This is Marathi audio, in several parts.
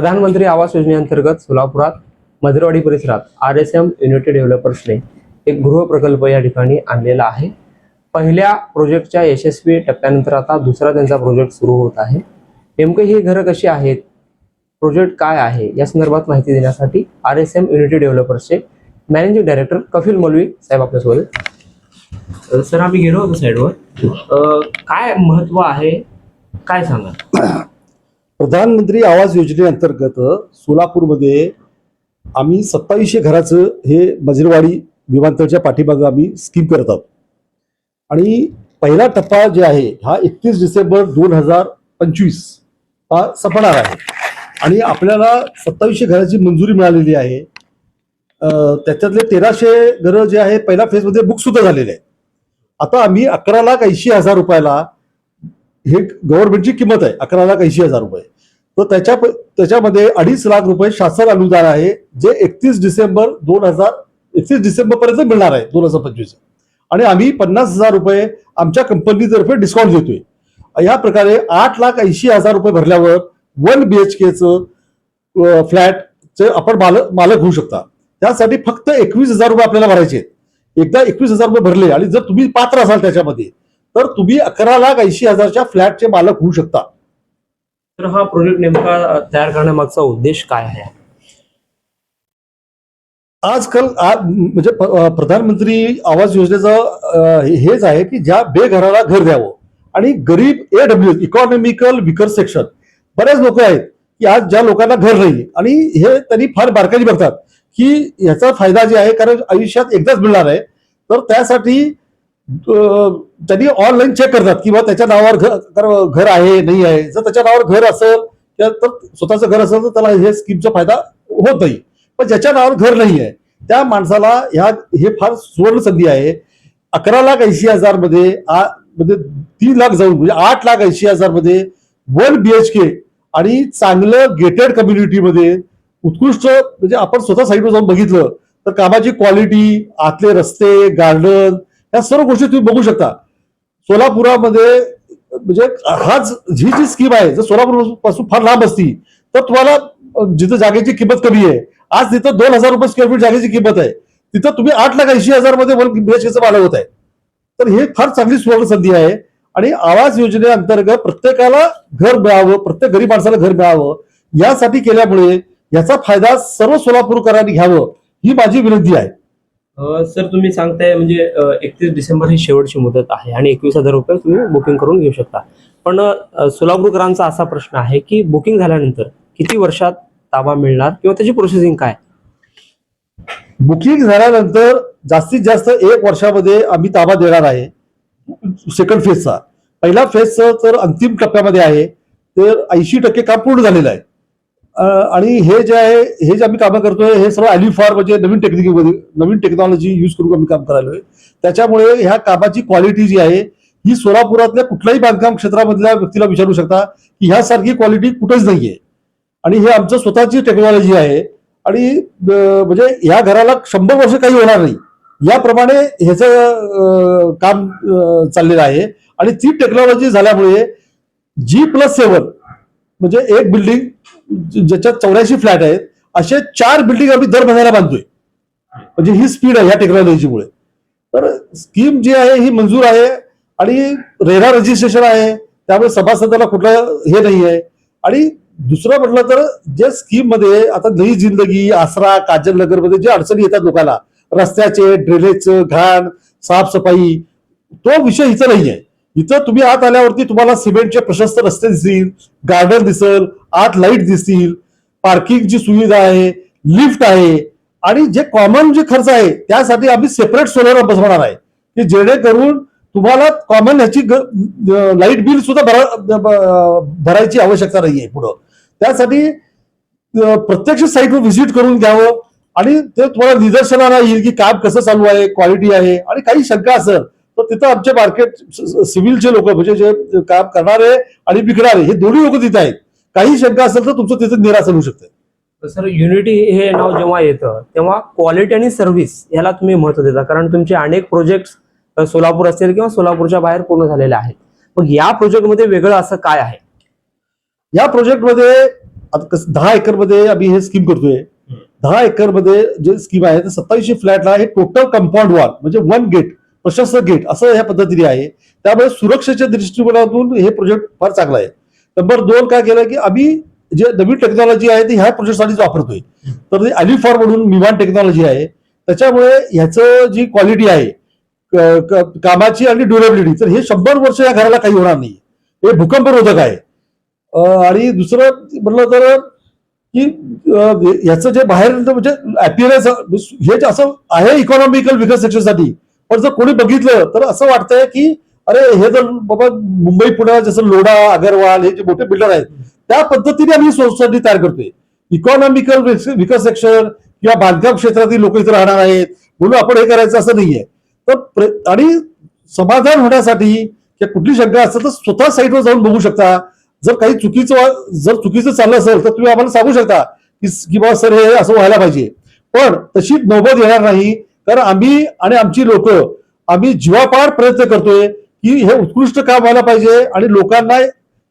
प्रधानमंत्री आवास योजनेअंतर्गत सोलापुरात मधुरवाडी परिसरात आर एस एम युनिटी डेव्हलपर्सने एक गृह प्रकल्प या ठिकाणी आणलेला आहे. पहिल्या प्रोजेक्टच्या यशस्वी टप्प्यानंतर आता दुसरा त्यांचा प्रोजेक्ट सुरू होत आहे. नेमकं ही घरं कशी आहेत? प्रोजेक्ट काय आहे? या संदर्भात माहिती देण्यासाठी आर एस एम युनिटी डेव्हलपर्सचे मॅनेजिंग डायरेक्टर कपिल मौलवी साहेब आपल्यासोबत. सर आम्ही गेलो होतो साईडवर काय महत्त्व आहे? काय सांगा प्रधानमंत्री आवास योजनेअंतर्गत सोलापूरमध्ये आम्ही सत्तावीसशे घराचं हे मजरवाडी विमानतळच्या पाठीमागं आम्ही स्कीम करत आहोत. आणि पहिला टप्पा जे आहे हा एकतीस डिसेंबर दोन हजार पंचवीस हा संपणार आहे. आणि आपल्याला सत्तावीसशे घराची मंजुरी मिळालेली आहे. त्याच्यातले तेराशे घरं जे आहे पहिल्या फेजमध्ये बुक सुद्धा झालेले आहेत. आता आम्ही अकरा लाख ऐंशी हजार रुपयाला हे गव्हर्नमेंटची किंमत आहे अकरा लाख ऐंशी हजार रुपये. तर त्याच्या त्याच्यामध्ये अडीच लाख रुपये शासन अनुदान आहे जे एकतीस डिसेंबर दोन हजार एकतीस डिसेंबर पर्यंत मिळणार आहे दोन हजार पंचवीस आणि आम्ही पन्नास हजार रुपये आमच्या कंपनीतर्फे डिस्काउंट देतोय. या प्रकारे आठ लाख ऐंशी हजार रुपये भरल्यावर वन बी एच केचं फ्लॅटचे आपण मालक मालक होऊ शकता. त्यासाठी फक्त एकवीस हजार रुपये आपल्याला भरायचे आहेत. एकदा एकवीस हजार रुपये भरले आणि जर तुम्ही पात्र असाल त्याच्यामध्ये तर तुम्ही अकरा लाख ऐंशी हजारच्या फ्लॅटचे मालक होऊ शकता. तर हा प्रोजेक्ट नेमका तयार करण्यामागचा उद्देश काय आहे? आजकाल म्हणजे प्रधानमंत्री आवास योजनेचं हेच आहे की ज्या बेघराला घर द्यावं. आणि गरीब E W economical weaker section बरेच लोक आहेत की आज ज्या लोकांना घर नाही आणि हे त्यांनी फार बारकाईने बघतात की याचा फायदा जे आहे कारण आयुष्यात एकदाच मिळणार आहे. तर त्यासाठी त्यांनी ऑनलाईन चेक करतात की त्याच्या नावावर घर घर- आहे नाही आहे. जर त्याच्या नावावर घर असेल तर स्वतःचं घर असेल तर त्याला हे स्कीमचा फायदा होत नाही पण ज्याच्या नावावर घर नाही आहे त्या माणसाला ह्या हे फार सुवर्ण संधी आहे. अकरा लाख ऐंशी हजारमध्ये आ- म्हणजे तीन लाख जाऊन म्हणजे आठ लाख ऐंशी हजारमध्ये वन बीएचके आणि चांगलं गेटेड कम्युनिटीमध्ये उत्कृष्ट म्हणजे आपण स्वतः साईडवर जाऊन बघितलं तर कामाची क्वालिटी आतले रस्ते गार्डन या सर्व गोष्टी तुम्ही बघू शकता. सोलापुरामध्ये म्हणजे हाच ही जी स्कीम आहे जर सोलापूरपासून फार लांब असती तर तुम्हाला जिथं जागेची किंमत कमी आहे आज तिथं दोन हजार रुपये स्क्वेअर फीट जागेची किंमत आहे. तिथं तुम्ही आठ लाख ऐंशी हजारमध्ये बीएचकेचं मालक होत आहे. तर हे फार चांगली सुवर्ण संधी आहे. आणि आवास योजनेअंतर्गत प्रत्येकाला घर मिळावं प्रत्येक गरीब माणसाला घर मिळावं यासाठी केल्यामुळे याचा फायदा सर्व सोलापूरकरांनी घ्यावं ही माझी विनंती आहे. सर तुम्ही सांगताय म्हणजे एकतीस डिसेंबर ही शेवटची मुदत आहे आणि एकवीस हजार रुपये तुम्ही बुकिंग करून घेऊ शकता. पण अ, सोलापूरकरांचा असा प्रश्न आहे की बुकिंग झाल्यानंतर किती वर्षात ताबा मिळणार किंवा त्याची प्रोसेसिंग काय? बुकिंग झाल्यानंतर जास्तीत जास्त एक वर्षामध्ये आम्ही ताबा देणार आहे. सेकंड फेजचा पहिला फेजचं तर अंतिम टप्प्यामध्ये आहे. तर ऐंशी टक्के काम पूर्ण झालेलं आहे. आणि हे जे आहे हे जे आम्ही कामं करतोय हे सर्व अॅलिफॉर म्हणजे नवीन टेक्निकमध्ये नवीन टेक्नॉलॉजी यूज करून आम्ही काम करायलोय. त्याच्यामुळे ह्या कामाची क्वालिटी जी आहे ही सोलापुरातल्या कुठल्याही बांधकाम क्षेत्रामधल्या व्यक्तीला विचारू शकता की ह्यासारखी क्वालिटी कुठेच नाहीये. आणि हे आमचं स्वतःची टेक्नॉलॉजी आहे. आणि म्हणजे ह्या घराला शंभर वर्ष काही होणार नाही. याप्रमाणे ह्याचं काम चाललेलं आहे. आणि ती टेक्नॉलॉजी झाल्यामुळे जी प्लस सेवन म्हणजे एक बिल्डिंग ज्याच्यात चौऱ्याऐंशी फ्लॅट आहेत असे चार बिल्डिंग आम्ही दर महिन्याला बांधतोय. म्हणजे ही स्पीड आहे या टेक्नॉलॉजीमुळे तर स्कीम जी आहे ही मंजूर आहे आणि रेरा रजिस्ट्रेशन आहे. त्यामुळे सभासदाला कुठलं हे नाही आहे आणि दुसरं म्हटलं तर जे स्कीममध्ये आता नई जिंदगी आसरा काजल नगरमध्ये जे अडचणी येतात लोकांना रस्त्याचे ड्रेनेजचं घाण साफसफाई तो विषय इथं नाही आहे इथं तुम्ही आत आल्यावरती तुम्हाला सिमेंटचे प्रशस्त रस्ते दिसतील गार्डन दिसल आत लाइट दिसतील पार्किंगची सुविधा आहे लिफ्ट आहे आणि जे कॉमन जे खर्च आहे त्यासाठी आम्ही सेपरेट सोलर बसवणार आहे. की जेणेकरून तुम्हाला कॉमन ह्याची लाइट बिल सुद्धा भरा भरायची आवश्यकता नाहीये पुढं. त्यासाठी प्रत्यक्ष साईटवर व्हिजिट करून घ्यावं आणि ते तुम्हाला निदर्शनाला येईल की काम कसं चालू आहे क्वालिटी आहे आणि काही शंका असेल तर तिथं आमचे मार्केट सिव्हिलचे लोक म्हणजे जे काम करणारे आणि विकणारे हे दोन्ही लोक तिथे आहेत. काही शंका असेल तर तुमचं तिथे निरासन होऊ शकतं. सर युनिटी हे नाव जेव्हा येतं तेव्हा क्वालिटी आणि सर्व्हिस याला तुम्ही महत्त्व देता. कारण तुमचे अनेक प्रोजेक्ट सोलापूर असतील किंवा सोलापूरच्या बाहेर पूर्ण झालेले आहेत. मग या प्रोजेक्टमध्ये वेगळं असं काय आहे? या प्रोजेक्टमध्ये दहा एकरमध्ये आम्ही हे स्कीम करतोय. दहा एकरमध्ये जे स्कीम आहे ते सत्तावीसशे फ्लॅटला हे टोटल कंपाऊंड वॉल म्हणजे वन गेट प्रशस्त गेट असं ह्या पद्धतीने आहे. त्यामुळे सुरक्षेच्या दृष्टिकोनातून हे प्रोजेक्ट फार चांगला आहे. नंबर दोन काय केलं की आम्ही जे नवीन टेक्नॉलॉजी आहे ती ह्या प्रोजेक्टसाठीच वापरतोय. तर ते अलिफॉर म्हणून विमान टेक्नॉलॉजी आहे. त्याच्यामुळे ह्याचं जी क्वालिटी आहे कामाची आणि ड्युरेबिलिटी तर हे शंभर वर्ष या घराला काही होणार नाही. हे भूकंपरोधक आहे. आणि दुसरं म्हटलं तर की ह्याचं जे बाहेर म्हणजे अपिअरन्स हे जे असं आहे इकॉनॉमिकल विकास सेक्शनसाठी पण जर कोणी बघितलं तर असं वाटतंय की अरे हे जर बाबा मुंबई पुणे जसं लोढा अगरवाल हे जे मोठे बिल्डर आहेत त्या पद्धतीने आम्ही सोसायटी तयार करतोय. इकॉनॉमिकल विकास सेक्शन किंवा बांधकाम क्षेत्रातील लोक इथे राहणार आहेत म्हणून आपण हे करायचं असं नाहीये. तर आणि समाधान होण्यासाठी किंवा कुठली शंका असेल तर स्वतः साईटवर जाऊन बघू शकता. जर काही चुकीचं जर चुकीचं चाललं असेल तर तुम्ही आम्हाला सांगू शकता की की बाबा सर हे असं व्हायला पाहिजे. पण तशी नौबत येणार नाही कारण आम्ही आणि आमची लोक आम्ही जीवापाड प्रयत्न करतोय की हे उत्कृष्ट काम व्हायला पाहिजे आणि लोकांना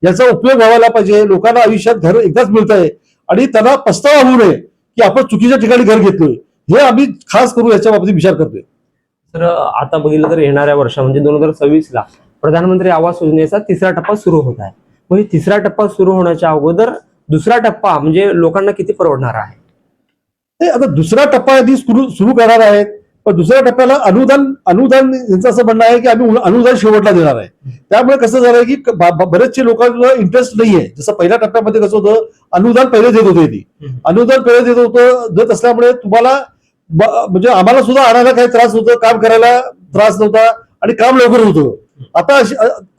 याचा उपयोग व्हायला पाहिजे. लोकांना आयुष्यात घर एकदाच मिळत आहे आणि त्यांना पस्तावा होऊ नये की आपण चुकीच्या ठिकाणी घर घेतलोय. हे आम्ही खास करून याच्या बाबतीत विचार करतोय. तर आता बघितलं तर येणाऱ्या वर्षा म्हणजे दोन हजार सव्वीस ला प्रधानमंत्री आवास योजनेचा तिसरा टप्पा सुरू होत आहे. म्हणजे तिसरा टप्पा सुरू होण्याच्या अगोदर दुसरा टप्पा म्हणजे लोकांना किती परवडणार आहे? हे आता दुसरा टप्पा आधी सुरू सुरू करणार आहेत. पण दुसऱ्या टप्प्याला अनुदान अनुदान यांचं असं म्हणणं आहे की आम्ही अनुदान शेवटला देणार आहे. त्यामुळे कसं झालंय की बरेचसे लोकांना इंटरेस्ट नाहीये. जसं पहिल्या टप्प्यामध्ये कसं होतं अनुदान पहिले देत होते ती. अनुदान पहिले देत होतं देत असल्यामुळे तुम्हाला म्हणजे आम्हाला सुद्धा आणायला काही त्रास होतो काम करायला त्रास नव्हता आणि काम लवकर होतं. आता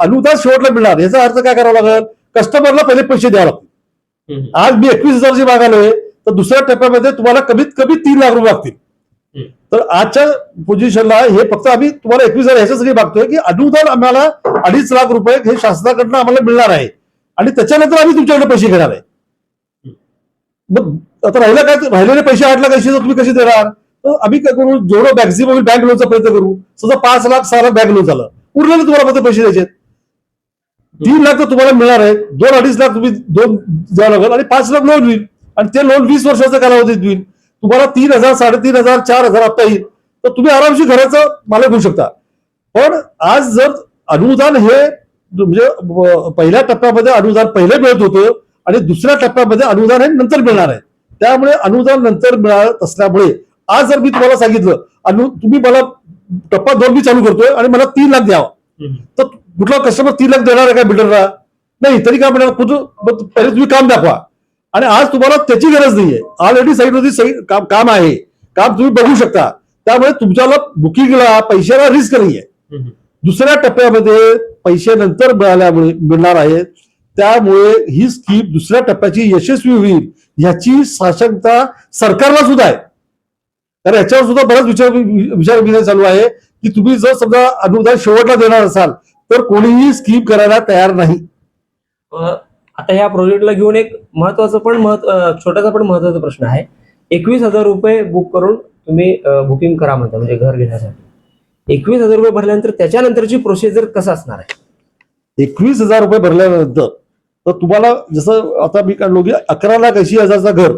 अनुदान शेवटला मिळणार. याचा अर्थ काय करावा लागेल? कस्टमरला पहिले पैसे द्यावे लागतील. आज मी एकवीस हजारची मागालोय तर दुसऱ्या टप्प्यामध्ये तुम्हाला कमीत कमी तीन लाख रुपये लागतील. तर आजच्या पोझिशनला हे फक्त आम्ही तुम्हाला एकवीस हजार ह्याच्यासाठी मागतोय की अनुदान आम्हाला अडीच लाख रुपये हे शासनाकडनं आम्हाला मिळणार आहे. आणि त्याच्यानंतर आम्ही तुमच्याकडे पैसे घेणार आहे. मग आता राहिलं काय? राहिलेले पैसे आठ लाख असे तुम्ही कसे देणार? तर आम्ही काय करू? जेवढं मॅक्झिमम बँक लोनचा प्रयत्न करू. समजा पाच लाख सहा लाख बँक लोन झालं. उरलेले तुम्हाला फक्त पैसे द्यायचे तीन लाख तर तुम्हाला मिळणार आहे. दोन अडीच लाख तुम्ही दोन द्यावं लागेल आणि पाच लाख लोन होईल. आणि ते लोन वीस वर्षाचा कालावधीत होईल. तुम्हाला तीन हजार साडेतीन हजार चार हजार हप्ता येईल. तर तुम्ही आरामशी घराचा मालक होऊ शकता. पण आज जर अनुदान हे म्हणजे पहिल्या टप्प्यामध्ये अनुदान पहिले मिळत होतं आणि दुसऱ्या टप्प्यामध्ये अनुदान हे नंतर मिळणार आहे. त्यामुळे अनुदान नंतर मिळत असल्यामुळे आज जर मी तुम्हाला सांगितलं अनु तुम्ही मला टप्पा दोन मी चालू करतोय आणि मला तीन लाख द्यावा. तर कुठला कस्टमर तीन लाख देणार आहे का बिल्डरला? नाही तरी काय म्हणणार पहिले तुम्ही काम दाखवा. आणि आज तुम्हाला त्याची गरज नाहीये. ऑलरेडी साईडवरती सही काम काम आहे. काम तुम्ही बघू शकता. त्यामुळे तुमच्याला बुकिंगला पैशाला रिस्क नाहीये. दुसऱ्या टप्प्यामध्ये पैसे नंतर मिळाल्यामुळे मिळणार आहेत. त्यामुळे ही स्कीम दुसऱ्या टप्प्याची यशस्वी होईल ह्याची साशंकता सरकारला सुद्धा आहे. कारण याच्यावर सुद्धा बराच विचार विचार विनिमय चालू आहे की तुम्ही जर समजा अनुदान शेवटला देणार असाल तर कोणीही स्कीम करायला तयार नाही. आता ह्या प्रोजेक्टला घेऊन एक महत्वाचं पण महत्त्व छोटासा पण महत्त्वाचा प्रश्न आहे. एकवीस हजार रुपये बुक करून तुम्ही बुकिंग करा म्हणता म्हणजे घर घेण्यासाठी. एकवीस हजार रुपये भरल्यानंतर त्याच्यानंतरची प्रोसिजर कसं असणार आहे? एकवीस हजार रुपये भरल्यानंतर तर तुम्हाला जसं आता मी काढलो की अकरा लाख ऐंशी हजारचं घर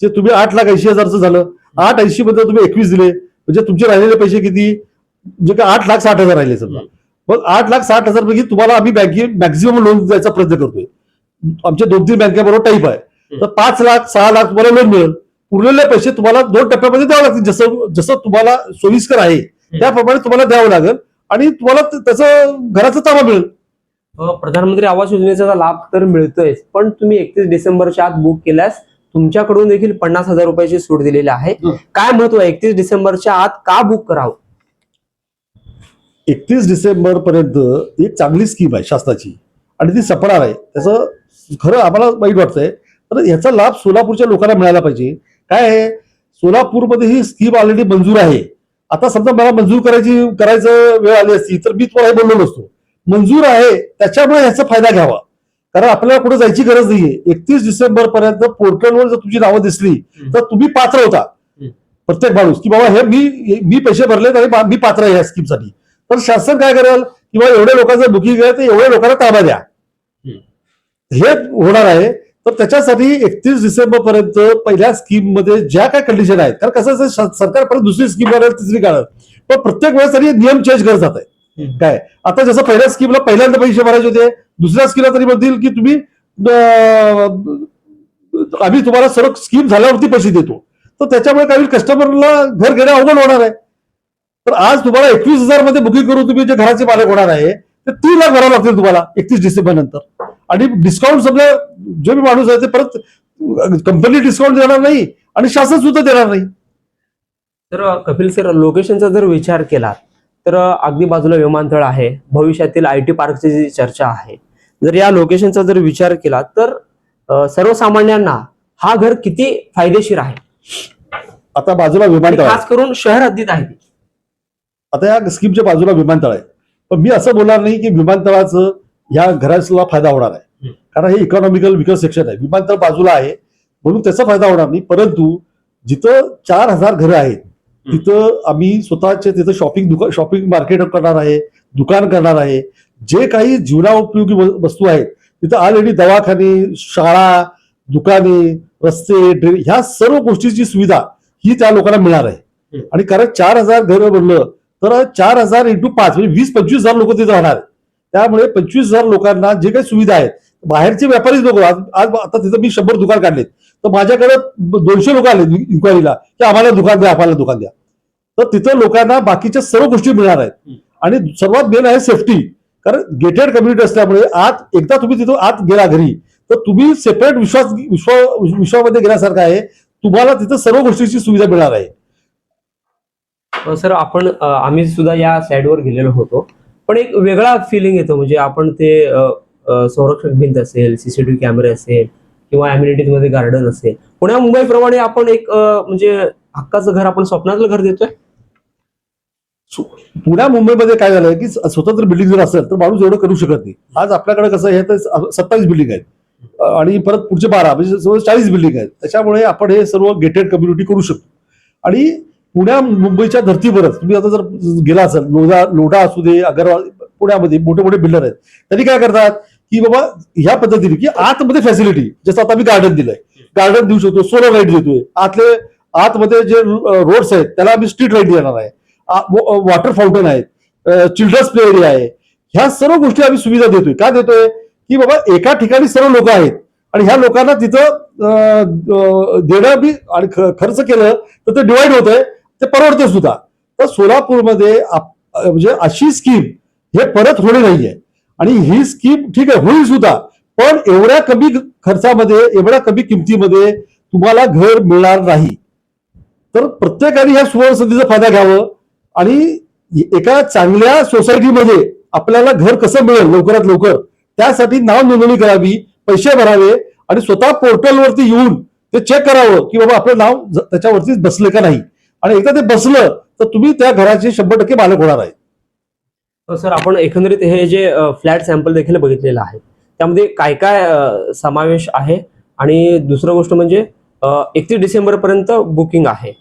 जे तुम्ही आठ लाख ऐंशी हजारचं झालं आठ ऐंशी मध्ये तुम्ही एकवीस दिले म्हणजे तुमचे राहिलेले पैसे किती? जे काय आठ लाख साठ हजार राहिले समजा. मग आठ लाख साठ हजार पैकी तुम्हाला आम्ही बँके मॅक्झिमम लोन द्यायचा प्रयत्न करतोय. आमच्या दोन तीन बँकेबरोबर टाईप आहे. तर पाच लाख सहा लाख तुम्हाला लोन मिळेल. उरलेले पैसे तुम्हाला दोन टप्प्यामध्ये द्यावे लागतील. जसं जसं तुम्हाला सोयीस्कर आहे त्याप्रमाणे तुम्हाला द्यावं लागेल. आणि तुम्हाला त्याचं घराचा ताबा मिळेल. प्रधानमंत्री आवास योजनेचा लाभ तर मिळतोय पण तुम्ही एकतीस डिसेंबरच्या आत बुक केल्यास तुमच्याकडून देखील पन्नास हजार रुपयाची सूट दिलेली आहे. काय महत्त्व आहे एकतीस डिसेंबरच्या आत? का बुक करावं? एकतीस डिसेंबर पर्यंत एक चांगली स्कीम आहे शासनाची. आणि ती सपणार आहे. त्याचं खरं आम्हाला वाईट वाटतंय. तर याचा लाभ सोलापूरच्या लोकांना मिळाला पाहिजे. काय आहे? सोलापूरमध्ये ही स्कीम ऑलरेडी मंजूर आहे. आता समजा मला मंजूर करायची करायचं वेळ आली असती तर मी तुम्हाला हे बोललो नसतो. मंजूर आहे त्याच्यामुळे याचा फायदा घ्यावा. कारण आपल्याला कुठे जायची गरज नाहीये. एकतीस डिसेंबर पर्यंत पोर्टलवर जर तुमची नावं दिसली तर तुम्ही पात्र होता. प्रत्येक माणूस. की बाबा हे मी मी पैसे भरले तरी मी पात्र आहे या स्कीमसाठी तर शासन काय करेल? किंवा एवढ्या लोकांचं बुकिंग आहे तर एवढ्या लोकांना ताबा द्या. हे होणार आहे. तर त्याच्यासाठी एकतीस डिसेंबर पर्यंत पहिल्या स्कीममध्ये ज्या काय कंडिशन आहेत कारण कसं असं सरकार परत दुसरी स्कीम काढेल तिसरी काढेल पण प्रत्येक वेळेस तरी नियम चेंज करत जात आहे. काय? आता जसं पहिल्या स्कीमला पहिल्यांदा पैसे भरायचे होते दुसऱ्या स्कीमला तरी म्हणतील की तुम्ही आम्ही तुम्हाला सर्व स्कीम झाल्यावरती पैसे देतो. तर त्याच्यामुळे काही कस्टमरला घर घेणं अवघड होणार आहे. तर आज तुम्हाला एकवीस हजारमध्ये बुकिंग करून तुम्ही जे घराचे मालक होणार आहे ते तीन लाख भरावं लागतील तुम्हाला एकतीस डिसेंबर नंतर आणि डिस्काउंट सगळं जो मी माणूस आहे ते परत कंपनी डिस्काउंट देणार नाही आणि शासन सुद्धा देणार नाही. तर कपिल सर लोकेशनचा जर विचार केला तर अगदी बाजूला विमानतळ आहे. भविष्यातील आय टी पार्कची जी चर्चा आहे जर या लोकेशनचा जर विचार केला तर सर्वसामान्यांना हा घर किती फायदेशीर आहे? आता बाजूला विमानतळ खास करून शहर हद्दीत आहे. आता या स्कीमच्या बाजूला विमानतळ आहे. पण मी असं बोलणार नाही की विमानतळाचं या घराला फायदा होणार आहे. कारण हे इकॉनॉमिकल विकल सेक्शन आहे विमानतळ बाजूला आहे म्हणून त्याचा फायदा होणार नाही परंतु जिथं चार हजार घरं आहेत तिथं आम्ही स्वतःचे तिथं शॉपिंग दुकान शॉपिंग मार्केट करणार आहे दुकान करणार आहे जे काही जीवनाउपयोगी वस्तू आहेत तिथं ऑलरेडी दवाखाने शाळा दुकाने रस्ते ड्रेन ह्या सर्व गोष्टीची सुविधा ही त्या लोकांना मिळणार आहे. आणि कारण चार हजार घरं बनलं तर चार हजार इंटू पाच म्हणजे वीस पंचवीस हजार लोक तिथे राहणार आहेत. त्यामुळे पंचवीस हजार लोकांना जे काही सुविधा आहेत बाहेरचे व्यापारीच लोक आज आज आता तिथं मी शंभर दुकान काढलेत. तर माझ्याकडे दोनशे लोक आले इन्क्वायरीला की आम्हाला दुकान द्या आम्हाला दुकान द्या. तर तिथं लोकांना बाकीच्या सर्व गोष्टी मिळणार आहेत. आणि सर्वात मेन आहे सेफ्टी कारण गेटेड कम्युनिटी असल्यामुळे आत एकदा तुम्ही तिथं आत गेला घरी तर तुम्ही सेपरेट विश्वास विश्व विश्वामध्ये गेल्यासारखं आहे. तुम्हाला तिथं सर्व गोष्टीची सुविधा मिळणार आहे. सर आपण आम्ही सुद्धा या साईडवर गेलेलो होतो. पण एक वेगळा फिलिंग येतो. म्हणजे आपण ते संरक्षक भिंत असेल सीसीटीव्ही कॅमेरे असेल किंवा अम्युनिटीजमध्ये गार्डन असेल. पुण्या मुंबईप्रमाणे आपण एक म्हणजे हक्काचं घर आपण स्वप्नातलं घर देतोय. पुण्या मुंबईमध्ये काय झालंय की स्वतंत्र बिल्डिंग जर असेल तर माणूस एवढं करू शकत नाही. आज आपल्याकडे कसं हे तर सत्तावीस बिल्डिंग आहेत. आणि परत पुढचे बारा म्हणजे चाळीस बिल्डिंग आहेत. त्याच्यामुळे आपण हे सर्व गेटेड कम्युनिटी करू शकतो. आणि पुण्या मुंबईच्या धर्तीवरच. तुम्ही आता जर गेला असाल लोधा लोढा असू दे अगरवाल पुण्यामध्ये मोठे मोठे बिल्डर आहेत. त्यांनी काय करतात की बाबा ह्या पद्धतीने की आतमध्ये फॅसिलिटी जसं आता आम्ही गार्डन दिलंय. गार्डन देऊ शकतो सोलर लाइट देतोय. आतले आतमध्ये जे रोड्स आहेत त्याला आम्ही स्ट्रीट लाइट देणार आहे. वॉटर फाउंटन आहेत. चिल्ड्रन्स प्ले एरिया आहे. ह्या सर्व गोष्टी आम्ही सुविधा देतोय. का देतोय? की बाबा एका ठिकाणी सर्व लोक आहेत. आणि ह्या लोकांना तिथं देणं बी आणि खर्च केलं तर ते डिवाइड होत आहे ते परवडतं सुद्धा. तर सोलापूरमध्ये आप- म्हणजे अशी स्कीम हे परत होणे नाहीये. आणि ही स्कीम ठीक आहे होईल सुद्धा. पण एवढ्या कमी खर्चामध्ये एवढ्या कमी किमतीमध्ये तुम्हाला घर मिळणार नाही. तर प्रत्येकाने ह्या सुवर्ण संधीचा फायदा घ्यावं. आणि एका चांगल्या सोसायटीमध्ये आपल्याला घर कसं मिळेल लवकरात लवकर त्यासाठी नाव नोंदणी करावी पैसे भरावे आणि स्वतः पोर्टलवरती येऊन ते चेक करावं की बाबा आपलं नाव त्याच्यावरतीच बसलं का नाही. आणि एकदा ते बसलं तर तुम्ही त्या घराचे शंभर टक्के मालक होणार आहे. तर सर आपण एकंदरीत हे जे फ्लॅट सॅम्पल देखील बघितलेलं आहे. त्यामध्ये काय काय समावेश आहे? आणि दुसरं गोष्ट म्हणजे एकतीस डिसेंबर पर्यंत बुकिंग आहे.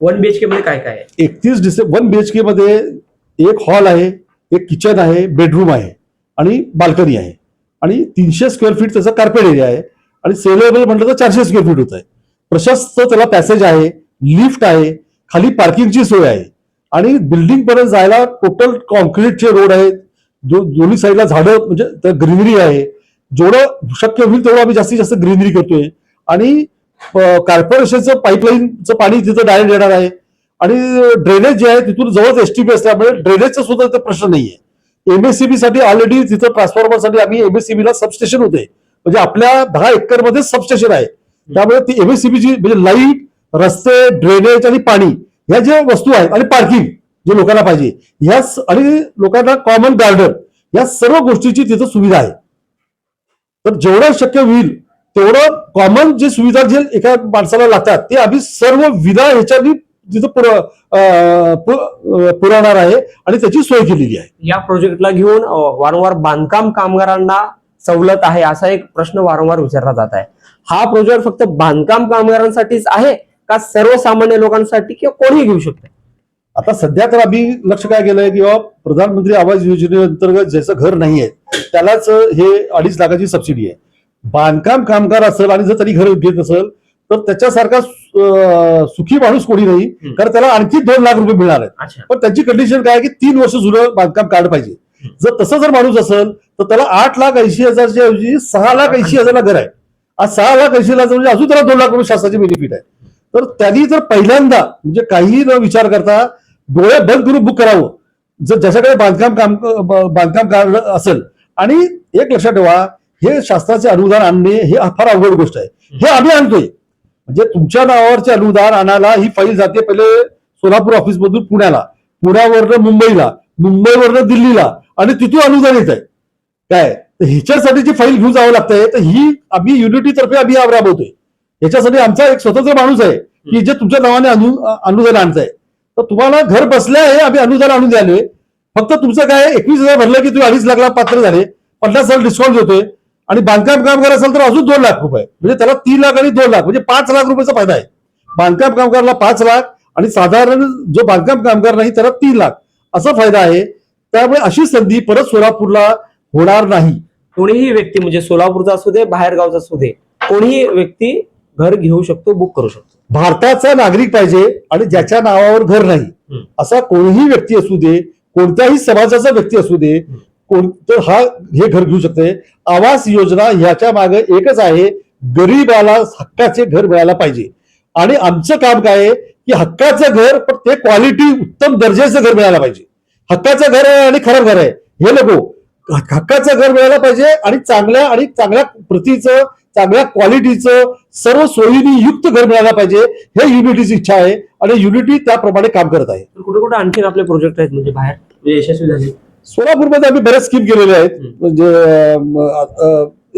वन बीएचके मध्ये काय काय आहे? एकतीस डिसेंबर वन बीएचके मध्ये एक हॉल आहे एक किचन आहे बेडरूम आहे आणि बाल्कनी आहे. आणि तीनशे स्क्वेअर फीट त्याचा कार्पेट एरिया आहे. आणि सेलेबल म्हटलं तर चारशे स्क्वेअर फीट होत आहे प्रशस्त त्याला पॅसेज आहे लिफ्ट आहे खाली पार्किंगची सोय आहे. आणि बिल्डिंग पर्यंत जायला टोटल कॉन्क्रीटचे रोड आहेत. दो दोन्ही साईडला झाडं म्हणजे ग्रीनरी आहे. जेवढं शक्य होईल तेवढं आम्ही जास्तीत जास्त ग्रीनरी करतोय. आणि कॉर्पोरेशनचं पाईपलाईनचं पाणी तिथं डायरेक्ट येणार आहे. आणि ड्रेनेज जे आहे तिथून जवळच एसटीपी असल्यामुळे ड्रेनेजचा सुद्धा तिथं प्रश्न नाहीये. एमएससीबी साठी ऑलरेडी तिथं ट्रान्सफॉर्मरसाठी आम्ही एमएससीबीला सबस्टेशन होते म्हणजे आपल्या दहा एकरमध्ये सबस्टेशन आहे. त्यामुळे ती एमएससीबीची म्हणजे लाइट रस्ते ड्रेनेज आणि पाणी ह्या ज्या वस्तू आहेत आणि पार्किंग जे लोकांना पाहिजे ह्या आणि लोकांना कॉमन गार्डन या सर्व गोष्टीची तिथं सुविधा आहे. तर जेवढं शक्य होईल तेवढं कॉमन जे सुविधा जे एका माणसाला लागतात ते आम्ही सर्व विना ह्याच्यानी तिथं अं, पुरवणार आहे आणि त्याची सोय केलेली आहे. या प्रोजेक्टला घेऊन वारंवार बांधकाम कामगारांना सवलत आहे असा एक प्रश्न वारंवार विचारला जात आहे. हा प्रोजेक्ट फक्त बांधकाम कामगारांसाठीच आहे का सर्वसामान्य लोकांसाठी किंवा कोणीही घेऊ शकतं? आता सध्या तर आम्ही लक्ष काय केलंय किंवा प्रधानमंत्री आवास योजनेअंतर्गत ज्याचं घर नाही आहे त्यालाच हे अडीच लाखाची सबसिडी आहे. बांधकाम कामगार असेल आणि जर त्यांनी घर घेत असेल तर त्याच्यासारखा सुखी माणूस कोणी नाही. कारण त्याला आणखी दोन लाख रुपये मिळणार आहेत. पण त्याची कंडिशन काय की तीन वर्ष जुनं बांधकाम कार्ड पाहिजे. जर तसं जर माणूस असेल तर त्याला आठ लाख ऐंशी हजारच्या ऐवजी सहा लाख ऐंशी हजारला घर आहे. आज सहा लाख ऐंशी हजार म्हणजे अजून त्याला दोन लाख रुपये शासनाचे बेनिफिट आहे. तर त्यांनी जर पहिल्यांदा म्हणजे काही न विचार करता डोळे बंद करून बुक करावं. जर ज्याच्याकडे बांधकाम काम बांधकाम कार्ड असेल. आणि एक लक्षात ठेवा हे शासनाचे अनुदान आणणे हे फार अवघड गोष्ट आहे. हे आम्ही आणतोय. म्हणजे तुमच्या नावावरचे अनुदान आणायला ही फाईल जाते पहिले सोलापूर ऑफिसमधून पुण्याला. पुण्यावरनं मुंबईला मुंबईवरनं दिल्लीला. आणि तिथून अनुदान येत आहे. काय? तर ह्याच्यासाठी जी फाईल घेऊन जावं लागतंय तर ही आम्ही युनिटी तर्फे आम्ही राबवतोय. याच्यासाठी आमचा एक स्वतंत्र माणूस आहे की जे तुमच्या नावाने अनुदान आणतंय. तर तुम्हाला घर बसल्या हे आम्ही अनुदान आणून द्यालोय. फक्त तुमचं काय एकवीस हजार भरलं की तुम्ही अडीच लाख पात्र झाले पन्नास हजार डिस्काउंट देतोय. आणि बांधकाम कामगार असेल तर अजून दोन लाख रुपये. म्हणजे त्याला तीन लाख आणि दोन लाख म्हणजे पाच लाख रुपयाचा फायदा आहे. बांधकाम कामगारला पाच लाख आणि साधारण जो बांधकाम कामगार नाही त्याला तीन लाख असा फायदा आहे. त्यामुळे अशी संधी परत सोलापूरला होणार नाही. कोणीही व्यक्ती म्हणजे सोलापूरचा असू दे बाहेर गावचा असू दे कोणीही व्यक्ती घर घेऊ शकतो बुक करू शकतो. भारताचा नागरिक पाहिजे आणि ज्याच्या नावावर घर नाही. असा कोणीही व्यक्ती असू दे कोणत्याही समाजाचा व्यक्ती असू दे कोण तर हा हे घर घेऊ शकते. आवास योजना ह्याच्या मागे एकच आहे गरीबाला हक्काचे घर मिळायला पाहिजे. आणि आमचं काम काय आहे की हक्काचं घर पण ते क्वालिटी उत्तम दर्जाचं घर मिळायला पाहिजे. हक्काचं घर आहे आणि खराब घर आहे हे नको. हक्काचं घर मिळायला पाहिजे आणि चांगल्या आणि चांगल्या प्रतीचं चांगल्या क्वालिटीचं सर्व सोयीनी युक्त घर मिळायला पाहिजे हे युनिटीची इच्छा आहे आणि युनिटी त्याप्रमाणे काम करत आहे. कुठे कुठे आणखीन आपले प्रोजेक्ट आहेत म्हणजे बाहेर? म्हणजे यशस्वी झाले. सोलापूरमध्ये आम्ही बऱ्याच स्कीम केलेल्या आहेत. म्हणजे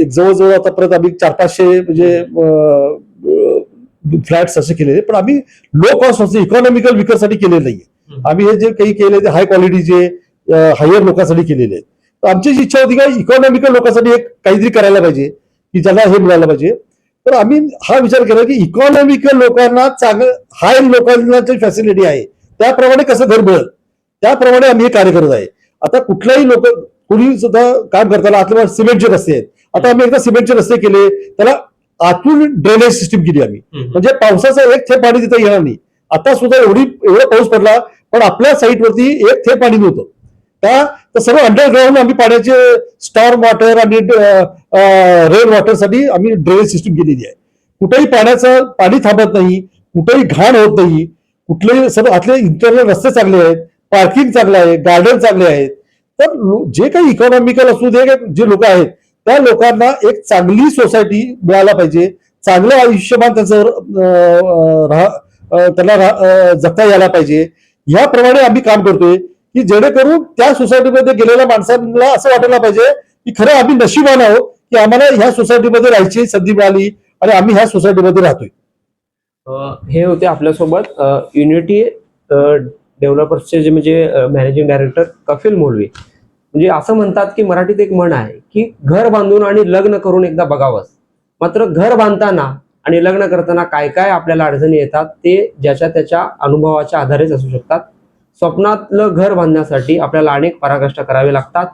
एक जवळजवळ आतापर्यंत आम्ही चार पाचशे म्हणजे फ्लॅट्स असे केलेले पण आम्ही लो कॉस्ट असते इकॉनॉमिकल विकरसाठी केलेले नाहीये. आम्ही हे जे काही केले ते हाय क्वालिटीचे हायर लोकांसाठी केलेले आहेत. तर आमची जी इच्छा होती का इकॉनॉमिकल लोकांसाठी एक काहीतरी करायला पाहिजे की ज्यांना हे मिळालं पाहिजे. तर आम्ही हा विचार केला की इकॉनॉमिकल लोकांना चांगलं हाय लोकांना जी फॅसिलिटी आहे त्याप्रमाणे कसं घर मिळेल? त्याप्रमाणे आम्ही हे कार्य करत आहे. आता कुठल्याही लोक कुणी सुद्धा काम करताना आतल्या सिमेंटचे रस्ते आहेत. आता आम्ही एकदा सिमेंटचे रस्ते केले त्याला आतून ड्रेनेज सिस्टीम केली आम्ही. म्हणजे पावसाचं एक थेंब पाणी तिथे येणार नाही. आता सुद्धा एवढी एवढा पाऊस पडला पण आपल्या साईटवरती एक थेंब पाणी नव्हतं. का तर सर्व अंडरग्राऊंड आम्ही पाण्याचे स्टॉर्म वॉटर आणि रेन वॉटरसाठी आम्ही ड्रेनेज सिस्टीम केलेली आहे. कुठेही पाण्याचं पाणी थांबत नाही कुठेही घाण होत नाही कुठलेही सर्व आतले इंटरनल रस्ते चांगले आहेत पार्किंग चांगलं आहे गार्डन चांगले आहेत. तर जे काही इकॉनॉमिकल असू दे जे लोक आहेत त्या लोकांना एक चांगली सोसायटी मिळायला पाहिजे. चांगलं आयुष्यमान त्याचं राहा- त्यांना जगता यायला पाहिजे. याप्रमाणे आम्ही काम करतोय. की जेणेकरून त्या सोसायटीमध्ये गेलेल्या माणसांना असं वाटायला पाहिजे की खरं आम्ही नशिबान आहोत की आम्हाला ह्या सोसायटीमध्ये राहायची संधी मिळाली आणि आम्ही ह्या सोसायटीमध्ये राहतोय. हे होते आपल्यासोबत. युनिटी डेव्हलपर्सचे जे म्हणजे मॅनेजिंग डायरेक्टर कपिल मोलवे. म्हणजे असं म्हणतात की मराठीत एक म्हण आहे की घर बांधून आणि लग्न करून एकदा बघावंच मात्र घर बांधताना आणि लग्न करताना काय काय आपल्याला अडचणी येतात ते ज्याच्या त्याच्या अनुभवाच्या आधारेच असू शकतात. स्वप्नातलं घर बांधण्यासाठी आपल्याला अनेक पराकष्ट करावे लागतात.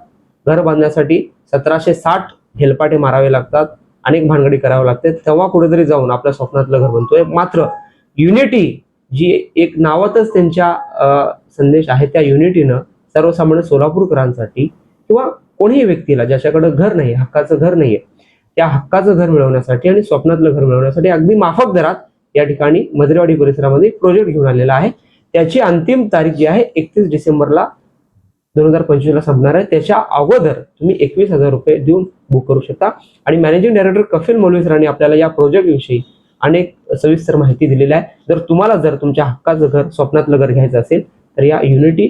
घर बांधण्यासाठी सतराशे साठ हेलपाटे मारावे लागतात. अनेक भानगडी करावे लागते. तेव्हा कुठेतरी जाऊन आपल्या स्वप्नातलं घर बनतोय. मात्र युनिटी जी एक नावातच त्यांच्या संदेश आहे त्या युनिटीनं सर्वसामान्य सोलापूरकरांसाठी किंवा कोणीही व्यक्तीला ज्याच्याकडे घर नाही हक्काचं घर नाहीये त्या हक्काचं घर मिळवण्यासाठी आणि स्वप्नातलं घर मिळवण्यासाठी अगदी माफक दरात या ठिकाणी मजरेवाडी परिसरामध्ये प्रोजेक्ट घेऊन आलेला आहे. त्याची अंतिम तारीख जी आहे एकतीस डिसेंबरला दोन हजार पंचवीसला संपणार आहे. त्याच्या अगोदर तुम्ही एकवीस हजार रुपये देऊन बुक करू शकता. आणि मॅनेजिंग डायरेक्टर कफिल मोलवे सरांनी आपल्याला या प्रोजेक्टविषयी अनेक सविस्तर माहिती दिलेली आहे. जर तुम्हाला जर तुमच्या हक्काचं घर स्वप्नातलं घर घ्यायचं असेल तर या युनिटी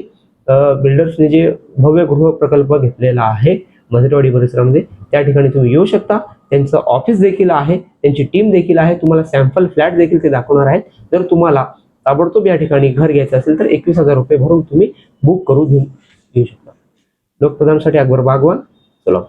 बिल्डर्सने जे भव्य गृह प्रकल्प घेतलेला आहे मजरेवाडी परिसरामध्ये त्या ठिकाणी तुम्ही येऊ शकता. त्यांचं ऑफिस देखील आहे त्यांची टीम देखील आहे. तुम्हाला सॅम्पल फ्लॅट देखील ते दाखवणार आहेत. जर तुम्हाला ताबडतोब या ठिकाणी घर घ्यायचं असेल तर एकवीस हजार रुपये भरून तुम्ही बुक करू घेऊ घेऊ शकता. लोकप्रधानसाठी अकबर बागवान चला